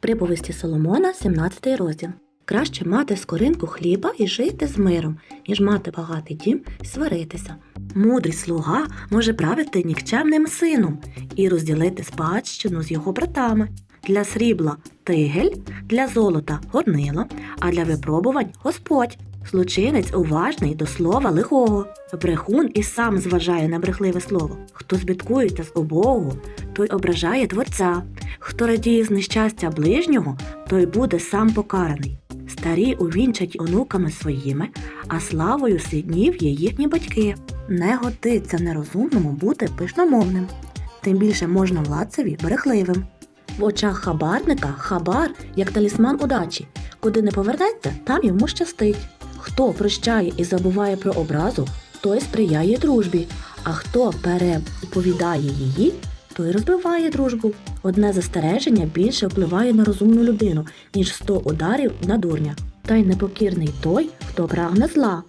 Приповісті Соломона, 17 розділ. Краще мати скоринку хліба і жити з миром, ніж мати багатий дім і сваритися. Мудрий слуга може правити нікчемним сином і розділити спадщину з його братами. Для срібла тигель, для золота горнило, а для випробувань Господь. Злочинець уважний до слова лихого. Брехун і сам зважає на брехливе слово. Хто збиткується з обогу, той ображає творця. Хто радіє з нещастя ближнього, той буде сам покараний. Старі увінчать онуками своїми, а славою сліднів є їхні батьки. Не годиться нерозумному бути пишномовним. Тим більше можна владцеві брехливим. В очах хабарника хабар як талісман удачі. Куди не повернеться, там йому щастить. Хто прощає і забуває про образу, той сприяє дружбі, а хто переповідає її, той розбиває дружбу. Одне застереження більше впливає на розумну людину, ніж сто ударів на дурня. Та й непокірний той, хто прагне зла.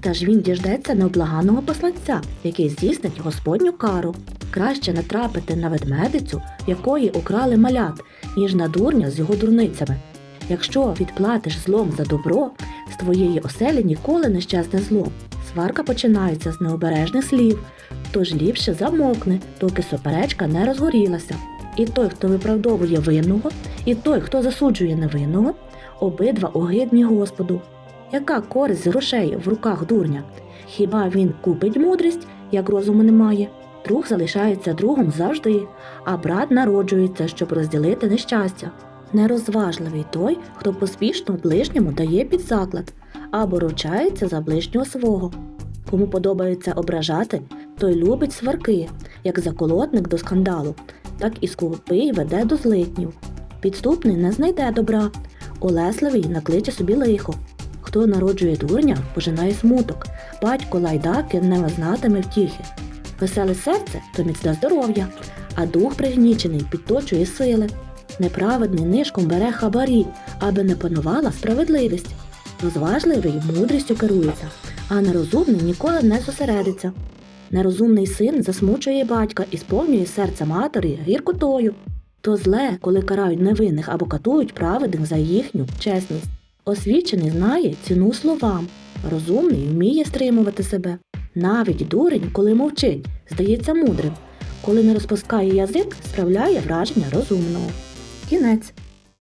Та ж він діждеться необлаганого посланця, який здійснить Господню кару. Краще натрапити на ведмедицю, якої украли малят, ніж на дурня з його дурницями. Якщо відплатиш злом за добро, з твоєї оселі ніколи не щезне зло. Сварка починається з необережних слів, тож ліпше замовкне, доки суперечка не розгорілася. І той, хто виправдовує винного, і той, хто засуджує невинного, обидва огидні Господу. Яка користь грошей в руках дурня? Хіба він купить мудрість, як розуму немає? Друг залишається другом завжди, а брат народжується, щоб розділити нещастя. Нерозважливий той, хто поспішно ближньому дає під заклад або ручається за ближнього свого. Кому подобається ображати, той любить сварки, як заколотник до скандалу, так і скупий веде до злитнів. Підступний не знайде добра, улесливий накличе собі лихо. Хто народжує дурня, пожинає смуток, батько лайдаки не знатиме втіхи. Веселе серце то міцне здоров'я, а дух пригнічений підточує сили. Неправедний нишком бере хабарі, аби не панувала справедливість. Розважливий мудрістю керується, а нерозумний ніколи не зосередиться. Нерозумний син засмучує батька і сповнює серце матері гіркотою. То зле, коли карають невинних або катують праведних за їхню чесність. Освічений знає ціну словам, розумний вміє стримувати себе. Навіть дурень, коли мовчить, здається мудрим. Коли не розпускає язик, справляє враження розумного. Кінець.